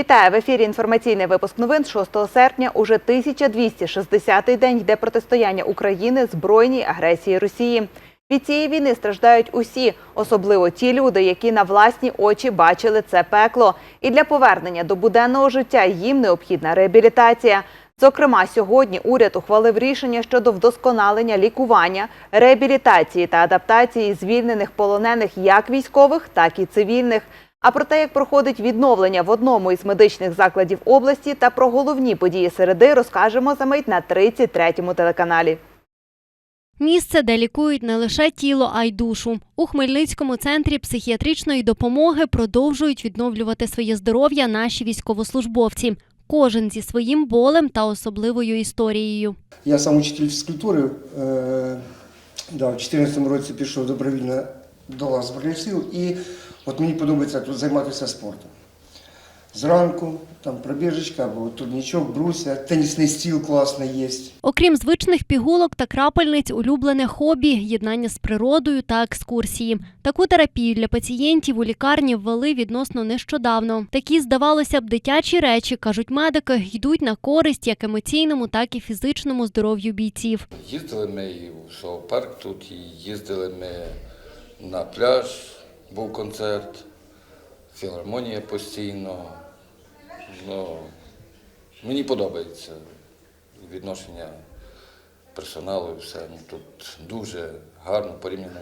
Вітаю в ефірі. Інформаційний випуск новин 6 серпня. Уже 1260-й день йде протистояння України збройній агресії Росії. Від цієї війни страждають усі, особливо ті люди, які на власні очі бачили це пекло. І для повернення до буденного життя їм необхідна реабілітація. Зокрема, сьогодні уряд ухвалив рішення щодо вдосконалення лікування, реабілітації та адаптації звільнених полонених як військових, так і цивільних. А про те, як проходить відновлення в одному із медичних закладів області та про головні події середи, розкажемо за мить на 33-му телеканалі. Місце, де лікують не лише тіло, а й душу. У Хмельницькому центрі психіатричної допомоги продовжують відновлювати своє здоров'я наші військовослужбовці. Кожен зі своїм болем та особливою історією. Я сам учитель фізкультури. Е, да, в 2014 році пішов добровільно до лав Збройних сил і от мені подобається тут займатися спортом. Зранку, там пробіжечка або турнічок, бруся, тенісний стіл класний є. Окрім звичних пігулок та крапельниць, улюблене хобі, єднання з природою та екскурсії. Таку терапію для пацієнтів у лікарні ввели відносно нещодавно. Такі, здавалося б, дитячі речі, кажуть медики, йдуть на користь як емоційному, так і фізичному здоров'ю бійців. Їздили ми і в зоопарк тут, і їздили ми на пляж, був концерт, філармонія постійно. Ну, мені подобається відношення персоналу і все. Ну, Тут дуже гарно порівняно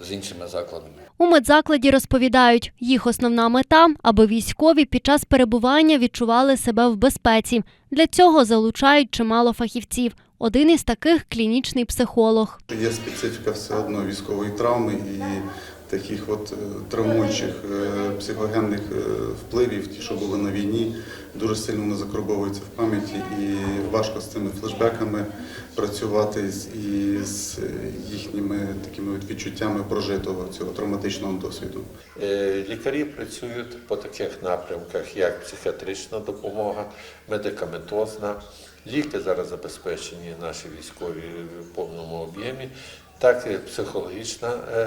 з іншими закладами. У медзакладі розповідають, їх основна мета, аби військові під час перебування відчували себе в безпеці. Для цього залучають чимало фахівців. Один із таких клінічний психолог. Є специфіка все одно військової травми і таких от е, травмуючих е, психогенних е, впливів, ті, що були на війні, дуже сильно вони закарбовуються в пам'яті і важко з цими флешбеками працювати і з їхніми такими відчуттями прожитого цього травматичного досвіду. Лікарі працюють по таких напрямках, як психіатрична допомога, медикаментозна. Ліки зараз забезпечені наші військові в повному об'ємі, так і психологічна е,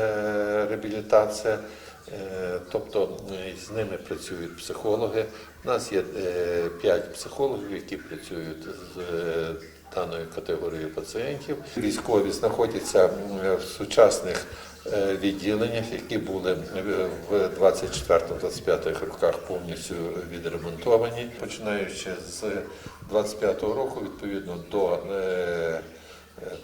реабілітація. Е, Тобто е, з ними працюють психологи. У нас є п'ять психологів, які працюють з даною категорією пацієнтів. Військові знаходяться в сучасних відділеннях, які були в 24-25 роках повністю відремонтовані. Починаючи з 25-го року, відповідно до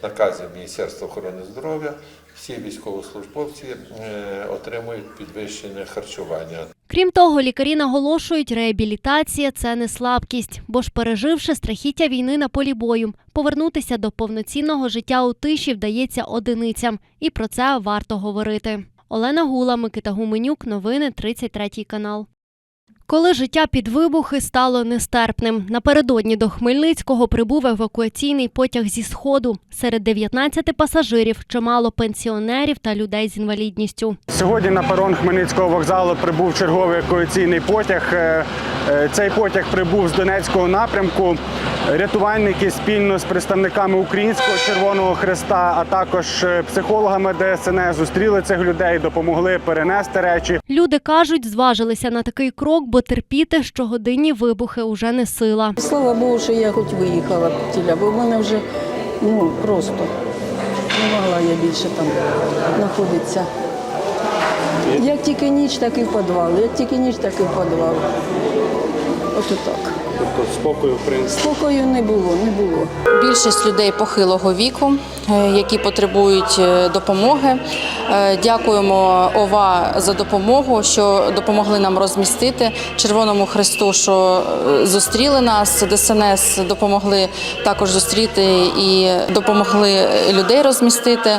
наказів Міністерства охорони здоров'я, всі військовослужбовці е, отримують підвищене харчування. Крім того, лікарі наголошують, реабілітація це не слабкість, бо ж переживши страхіття війни на полі бою, повернутися до повноцінного життя у тиші вдається одиницям, і про це варто говорити. Олена Гула, Микита Гуменюк, новини 33 канал. Коли життя під вибухи стало нестерпним, напередодні до Хмельницького прибув евакуаційний потяг зі сходу. Серед 19 пасажирів чимало пенсіонерів та людей з інвалідністю. Сьогодні на перон Хмельницького вокзалу прибув черговий евакуаційний потяг. Е, Цей потяг прибув з Донецького напрямку. Рятувальники спільно з представниками Українського Червоного Хреста, а також е, психологами ДСНС зустріли цих людей, допомогли перенести речі. Люди кажуть, зважилися на такий крок, бо терпіти щогодинні вибухи уже не сила. Слава Богу, що я хоч виїхала тіля, бо в мене вже ну, просто не могла я більше там знаходитися. Як тільки ніч, так і в підвал. Як тільки ніч, так і в підвал. Ото так. Тобто спокою, в принципі? Спокою не було, не було. Більшість людей похилого віку, е, які потребують е, допомоги. Е, Дякуємо ОВА за допомогу, що допомогли нам розмістити Червоному Христу, що зустріли нас. ДСНС допомогли також зустріти і допомогли людей розмістити.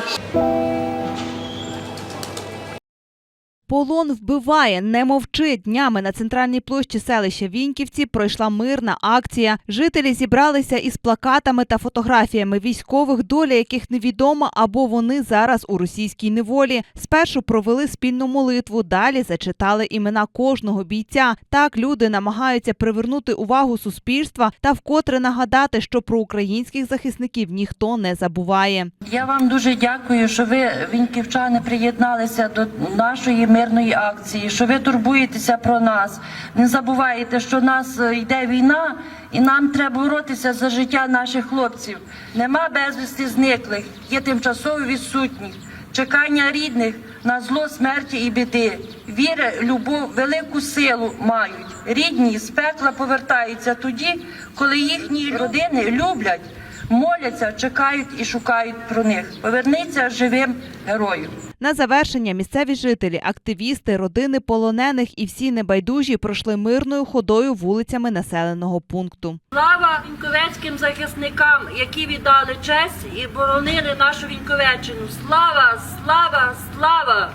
Полон вбиває, не мовчи. Днями на центральній площі селища Віньківці пройшла мирна акція. Жителі зібралися із плакатами та фотографіями військових, доля яких невідома або вони зараз у російській неволі. Спершу провели спільну молитву, далі зачитали імена кожного бійця. Так люди намагаються привернути увагу суспільства та вкотре нагадати, що про українських захисників ніхто не забуває. Я вам дуже дякую, що ви, віньківчани, приєдналися до нашої мирної акції, що ви турбуєтеся про нас. Не забувайте, що в нас е, йде війна, і нам треба боротися за життя наших хлопців. Нема безвісти зниклих, є тимчасово відсутні. Чекання рідних на зло смерті і біди. Віра, любов, велику силу мають. Рідні з пекла повертаються тоді, коли їхні родини люблять, моляться, чекають і шукають про них. Поверниться живим герою. На завершення місцеві жителі, активісти, родини полонених і всі небайдужі пройшли мирною ходою вулицями населеного пункту. Слава вінковецьким захисникам, які віддали честь і боронили нашу вінковеччину. Слава, слава, слава!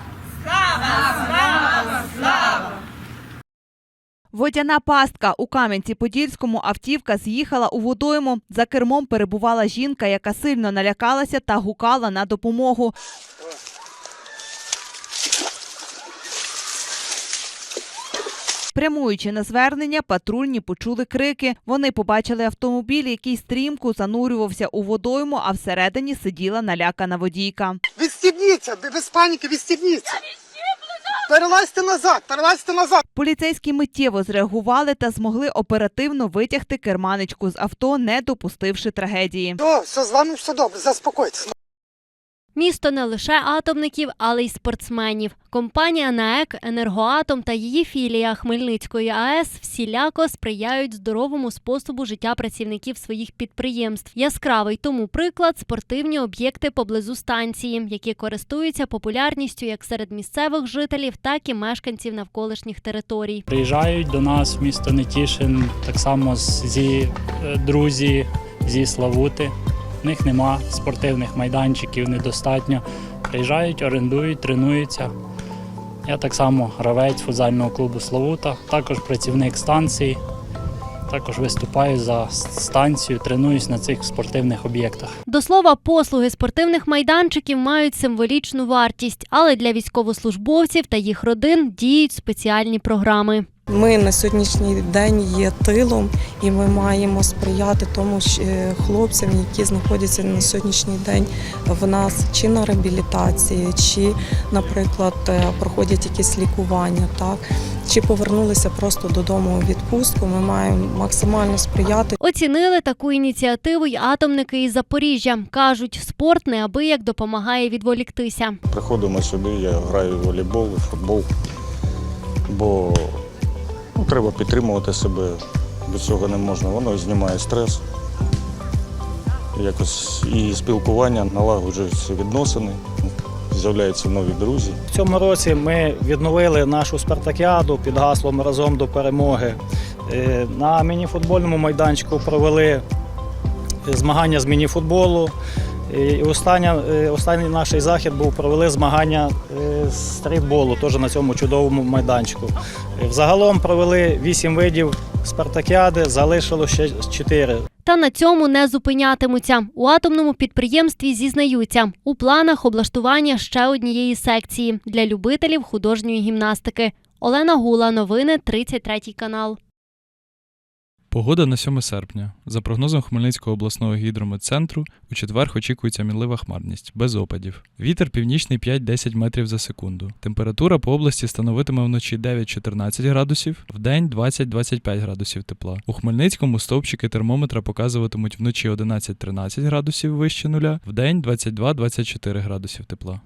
Водяна пастка у Кам'янці-Подільському автівка з'їхала у водойму. За кермом перебувала жінка, яка сильно налякалася та гукала на допомогу. Прямуючи на звернення, патрульні почули крики. Вони побачили автомобіль, який стрімко занурювався у водойму, а всередині сиділа налякана водійка. Відстібніться, без паніки, відстібніться. Перелазьте назад, перелазьте назад. Поліцейські миттєво зреагували та змогли оперативно витягти керманичку з авто, не допустивши трагедії. О, все, з вами все добре, заспокойтесь. Місто не лише атомників, але й спортсменів. Компанія НАЕК, Енергоатом та її філія Хмельницької АЕС всіляко сприяють здоровому способу життя працівників своїх підприємств. Яскравий тому приклад спортивні об'єкти поблизу станції, які користуються популярністю як серед місцевих жителів, так і мешканців навколишніх територій. Приїжджають до нас в місто Нетішин, так само зі е, друзі зі Славути. В них нема спортивних майданчиків, недостатньо. Приїжджають, орендують, тренуються. Я так само гравець футзального клубу Славута, також працівник станції. Також виступаю за станцію, тренуюсь на цих спортивних об'єктах. До слова, послуги спортивних майданчиків мають символічну вартість, але для військовослужбовців та їх родин діють спеціальні програми. Ми на сьогоднішній день є тилом, і ми маємо сприяти тому е, хлопцям, які знаходяться на сьогоднішній день в нас чи на реабілітації, чи, наприклад, е, проходять якісь лікування, так чи повернулися просто додому у відпустку. Ми маємо максимально сприяти. Оцінили таку ініціативу й атомники із Запоріжжя. Кажуть, спорт неабияк допомагає відволіктися. Приходимо сюди, я граю в волейбол, в футбол, бо ну, треба підтримувати себе. Без цього не можна. Воно знімає стрес. Якось і спілкування, налагоджуються відносини, з'являються нові друзі. В цьому році ми відновили нашу спартакіаду під гаслом Разом до перемоги. Е, На мініфутбольному майданчику провели змагання з мініфутболу. І остання, е, останній наш захід був провели змагання е, з стрітболу, теж на цьому чудовому майданчику. Е, Взагалом провели вісім видів спартакіади, залишило ще чотири. Та на цьому не зупинятимуться. У атомному підприємстві зізнаються у планах облаштування ще однієї секції для любителів художньої гімнастики. Олена Гула, новини 33 канал. Погода на 7 серпня. За прогнозом Хмельницького обласного гідрометцентру, у четвер очікується мінлива хмарність, без опадів. Вітер північний 5-10 метрів за секунду. Температура по області становитиме вночі 9-14 градусів, вдень 20-25 градусів тепла. У Хмельницькому стовпчики термометра показуватимуть вночі 11-13 градусів вище нуля, вдень 22-24 градусів тепла.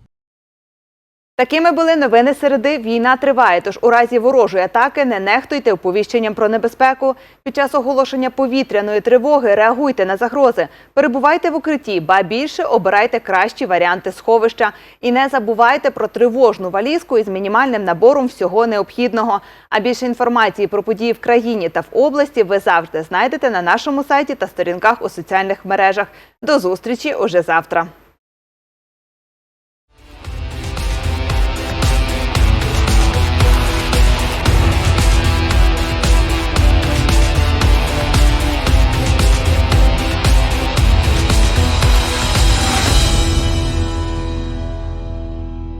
Такими були новини середи. Війна триває, тож у разі ворожої атаки не нехтуйте оповіщенням про небезпеку. Під час оголошення повітряної тривоги реагуйте на загрози, перебувайте в укритті, ба більше обирайте кращі варіанти сховища. І не забувайте про тривожну валізку із мінімальним набором всього необхідного. А більше інформації про події в країні та в області ви завжди знайдете на нашому сайті та сторінках у соціальних мережах. До зустрічі уже завтра.